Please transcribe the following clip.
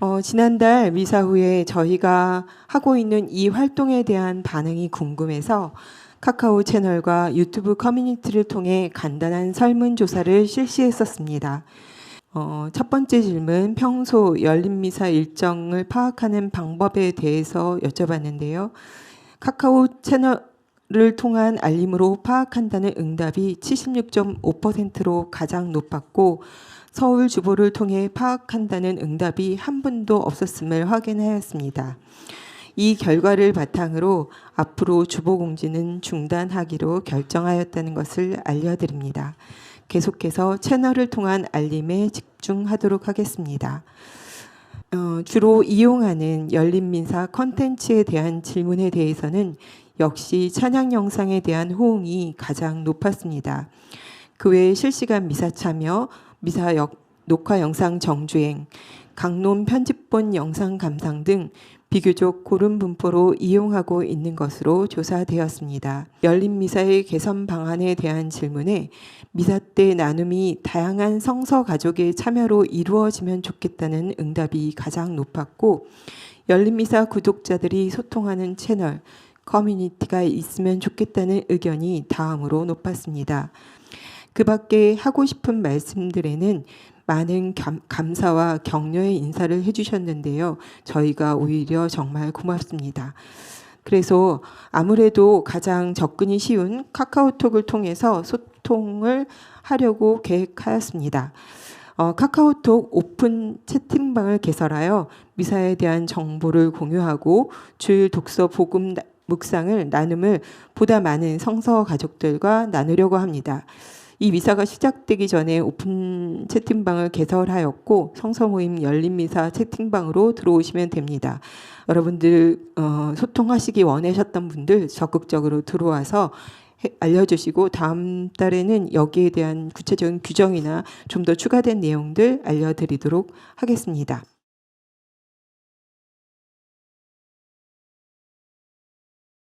어, 지난달 미사 후에 저희가 하고 있는 이 활동에 대한 반응이 궁금해서 카카오 채널과 유튜브 커뮤니티를 통해 간단한 설문조사를 실시했었습니다. 어, 첫 번째 질문, 평소 열린미사 일정을 파악하는 방법에 대해서 여쭤봤는데요. 카카오 채널을 통한 알림으로 파악한다는 응답이 76.5%로 가장 높았고, 서울 주보를 통해 파악한다는 응답이 한 분도 없었음을 확인하였습니다. 이 결과를 바탕으로 앞으로 주보 공지는 중단하기로 결정하였다는 것을 알려드립니다. 계속해서 채널을 통한 알림에 집중하도록 하겠습니다. 어, 주로 이용하는 열린민사 컨텐츠에 대한 질문에 대해서는 역시 찬양 영상에 대한 호응이 가장 높았습니다. 그 외에 실시간 미사 참여, 미사 역, 녹화 영상 정주행, 강론 편집본 영상 감상 등 비교적 고른 분포로 이용하고 있는 것으로 조사되었습니다. 열린 미사의 개선 방안에 대한 질문에 미사 때 나눔이 다양한 성서 가족의 참여로 이루어지면 좋겠다는 응답이 가장 높았고 열린 미사 구독자들이 소통하는 채널 커뮤니티가 있으면 좋겠다는 의견이 다음으로 높았습니다. 그 밖에 하고 싶은 말씀들에는 많은 감, 감사와 격려의 인사를 해주셨는데요. 저희가 오히려 정말 고맙습니다. 그래서 아무래도 가장 접근이 쉬운 카카오톡을 통해서 소통을 하려고 계획하였습니다. 어, 카카오톡 오픈 채팅방을 개설하여 미사에 대한 정보를 공유하고 주일 독서 복음 나- 묵상을 나눔을 보다 많은 성서 가족들과 나누려고 합니다. 이 미사가 시작되기 전에 오픈 채팅방을 개설하였고 성서 모임 열린 미사 채팅방으로 들어오시면 됩니다. 여러분들 어, 소통하시기 원하셨던 분들 적극적으로 들어와서 해- 알려주시고 다음 달에는 여기에 대한 구체적인 규정이나 좀 더 추가된 내용들 알려드리도록 하겠습니다.